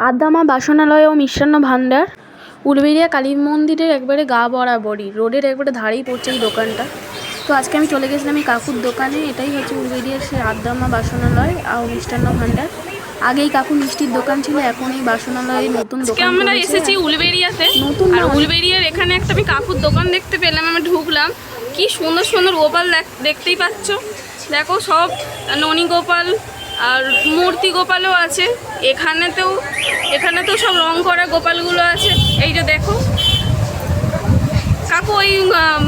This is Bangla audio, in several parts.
আদ্দামা বাসনালয় ও মিষ্টান্ন ভাণ্ডার উলবেড়িয়া কালী মন্দিরের একবারে গা বরাবরই রোডের একবারে ধারেই পড়ছে এই দোকানটা। তো আজকে আমি চলে গেছিলাম এই কাকুর দোকানে এটাই হচ্ছে উলবেড়িয়ার সেই আদ্দামা বাসনালয় আর মিষ্টান্ন ভাণ্ডার। আগে এই কাকুর মিষ্টির দোকান ছিল এখন এই বাসনালয়ে নতুন দোকান আমরা এসেছি উলবেরিয়াতে নতুন আর উলবেরিয়ার এখানে একটা আমি কাকুর দোকান দেখতে পেলাম আমি ঢুকলাম। কি সুন্দর সুন্দর গোপাল দেখ- দেখতেই পাচ্ছ। দেখো সব ননী গোপাল আর মূর্তি গোপালও আছে। এখানেতেও এখানে তো সব রং করা গোপালগুলো আছে। এই যে দেখো। কাকু ওই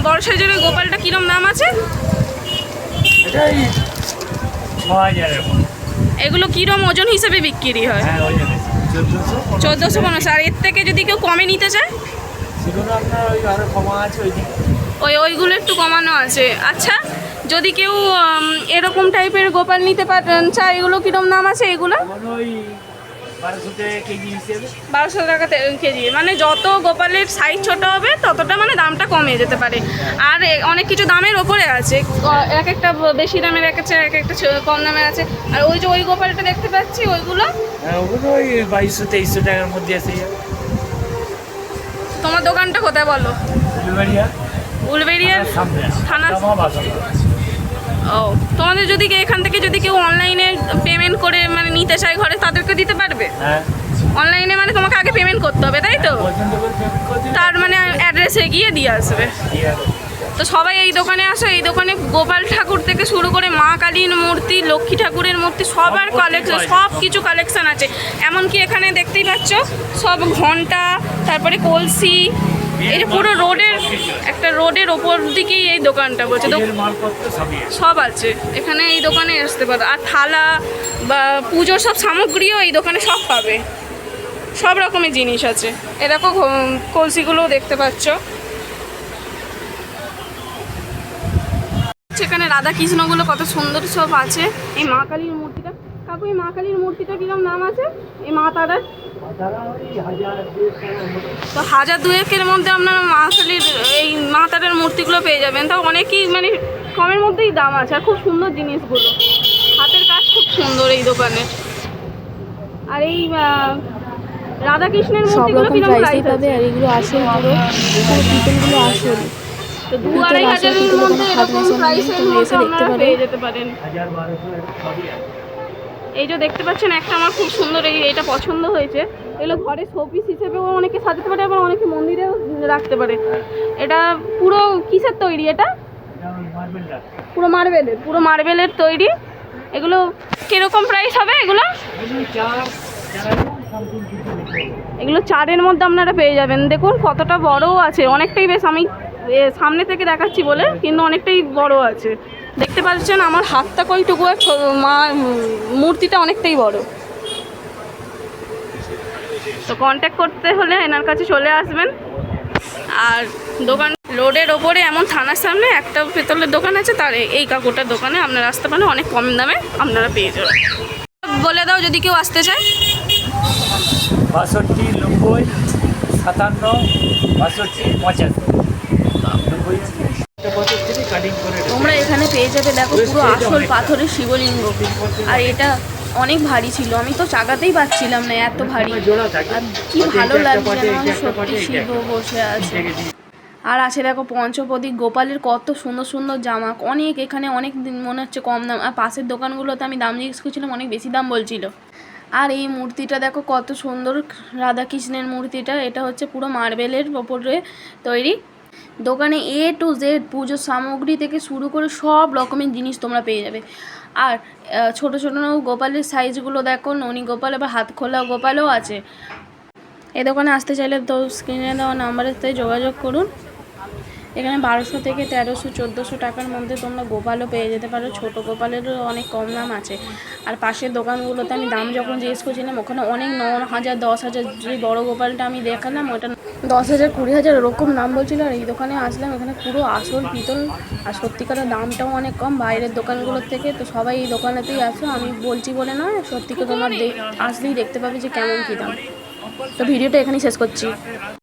বর্ষা জোরে গোপালটা কিরম দাম আছে? এগুলো কিরম ওজন হিসেবে বিক্রি হয়? হ্যাঁ চোদ্দোশো? পনেরোশো। আর এর থেকে যদি কেউ কমে নিতে চায়? ওই ওইগুলো একটু কমানো আছে। আচ্ছা যদি কেউ এরকম টাইপের গোপাল নিতে পারেন চায় এগুলো কিরম দাম আছে এগুলো? বারোশো টাকা কেজি মানে যত গোপালের সাইজ ছোট হবে ততটা মানে দামটা কমে যেতে পারে। আর অনেক কিছু দামের ওপরে আছে। এক একটা বেশি দামের এক একটা এক একটা কম দামের আছে। আর ওই যে ওই গোপালটা দেখতে পাচ্ছি ওইগুলো? হ্যাঁ ওই বাইশশো তেইশশো টাকার মধ্যে যাবে তোমার দোকানটা কোথায় বলো? ফুলবাড়িয়া উলবেরিয়ার থানা- ও তোমাদের যদি এখান থেকে যদি কেউ অনলাইনে পেমেন্ট করে মানে নিতে চায় ঘরে তাদেরকে দিতে পারবে? হ্যাঁ। অনলাইনে মানে তোমাকে আগে পেমেন্ট করতে হবে তাই তো? দিলে তার মানে অ্যাড্রেসে গিয়ে দিয়ে আসবে। তো সবাই এই দোকানে আসো এই দোকানে গোপাল ঠাকুর থেকে শুরু করে মা কালীর মূর্তি লক্ষ্মী ঠাকুরের মূর্তি সবার কালেকশন সব কিছু কালেকশন আছে। এমনকি এখানে দেখতেই পাচ্ছ সব ঘণ্টা তারপরে কলসি এই যে পুরো রোডের একটা রোডের ওপর দিকেই এই দোকানটা বলছে। তো সব আছে। এখানে এই দোকানে আসতে পারো। আর থালা বা পুজোর সব সামগ্রীও এই দোকানে সব পাবে। সব রকমের জিনিস আছে। এরকম কলসিগুলোও দেখতে পাচ্ছ। সেখানে রাধা কৃষ্ণগুলো কত সুন্দর সব আছে। এই মা কালীর মূর্তিটা। কাকু এই মা কালীর মূর্তিটা কিরম নাম আছে? এই মা তারার? তো হাজার দুয়েকের মধ্যে আপনারা মা কালীর এই মা তারার মূর্তিগুলো পেয়ে যাবেন। তাও অনেকই মানে কমের মধ্যেই দাম আছে আর খুব সুন্দর জিনিসগুলো। হাতের কাজ খুব সুন্দর এই দোকানে। আর এই রাধাকৃষ্ণের মূর্তিগুলো রকম কীরকম প্রাইস পাবে আর এগুলো আসল পুরো পিতলগুলো আসল তো দু আড়াই হাজারের মধ্যে এরকম প্রাইসের মধ্যে আপনারা পেয়ে যেতে পারেন। হাজার বারোশো সবই আছে এই যে দেখতে পাচ্ছেন, একটা আমার খুব সুন্দর এই এটা পছন্দ হয়েছে। এগুলো ঘরে শোপিস হিসেবেও অনেকে সাজাতে পারে, আবার অনেকে মন্দিরেও রাখতে পারে। এটা পুরো কিসের তৈরি এটা? পুরো মার্বেলের। পুরো মার্বেলের তৈরি। এগুলো কীরকম প্রাইস হবে এগুলো? এগুলো চারের মধ্যে আপনারা পেয়ে যাবেন। দেখুন কতটা বড়ও আছে। অনেকটাই বেশ, আমি সামনে থেকে দেখাচ্ছি বলে, কিন্তু অনেকটাই বড় আছে। দেখতে পাচ্ছেন আমার হাতটা কইটুকু আর মা, মূর্তিটা অনেকটাই বড়। তো কন্ট্যাক্ট করতে হলে এনার কাছে চলে আসবেন। আর দোকান, রোডের ওপরে এমন থানার সামনে একটা পেতলের দোকান আছে, তার এই কাকুটার দোকানে আপনারা আসতে পারেন অনেক কম দামে আপনারা পেয়ে যাবেন। বলে দাও যদি কেউ আসতে চায়। বাষট্টি, নব্বই, সাতান্ন, বাষট্টি, পঁচাত্তর। তোমরা এখানে পেয়ে যাবে দেখো পুরো আসল পাথরের শিবলিঙ্গ। আর এটা অনেক ভারী ছিল আমি তো চাগাতেই পাচ্ছিলাম না এত ভারী। আর কি ভালো লাগছে সত্যি শিব বসে আছে। আর আছে দেখো পঞ্চপদী গোপালের কত সুন্দর সুন্দর জামা অনেক এখানে অনেক দিন মনে হচ্ছে কম দাম আর পাশের দোকানগুলোতে আমি দাম জিজ্ঞেস করছিলাম অনেক বেশি দাম বলছিল। আর এই মূর্তিটা দেখো কত সুন্দর রাধাকৃষ্ণের মূর্তিটা এটা হচ্ছে পুরো মার্বেলের ওপরে তৈরি। দোকানে এ টু জেড পুজোর সামগ্রী থেকে শুরু করে সব রকমের জিনিস তোমরা পেয়ে যাবে। আর ছোট ছোট গোপালের সাইজগুলো দেখো, ননী গোপাল আবার হাত খোলা গোপালও আছে। এ দোকানে আসতে চাইলে তো স্ক্রিনে দেওয়া নাম্বারের সাথে যোগাযোগ করুন। এখানে বারোশো থেকে তেরোশো, চোদ্দোশো টাকার মধ্যে তোমরা গোপালও পেয়ে যেতে পারো। ছোট গোপালেরও অনেক কম দাম আছে। আর পাশের দোকানগুলোতে আমি দাম যখন জিজ্ঞেস করছিলাম, ওখানে অনেক ন হাজার, দশ হাজার যে বড় গোপালটা আমি দেখালাম, ওটা দশ হাজার, কুড়ি হাজার ওরকম দাম বলছিল আর এই দোকানে আসলাম, এখানে পুরো আসল পিতল আর সত্যিকারের দামটাও অনেক কম, বাইরের দোকানগুলোর থেকে তো সবাই এই দোকানেতেই আসো আমি বলছি বলে নয়, সত্যিকে তোমার আসলেই দেখতে পাবে যে কেমন কী দাম। তো ভিডিওটা এখানেই শেষ করছি।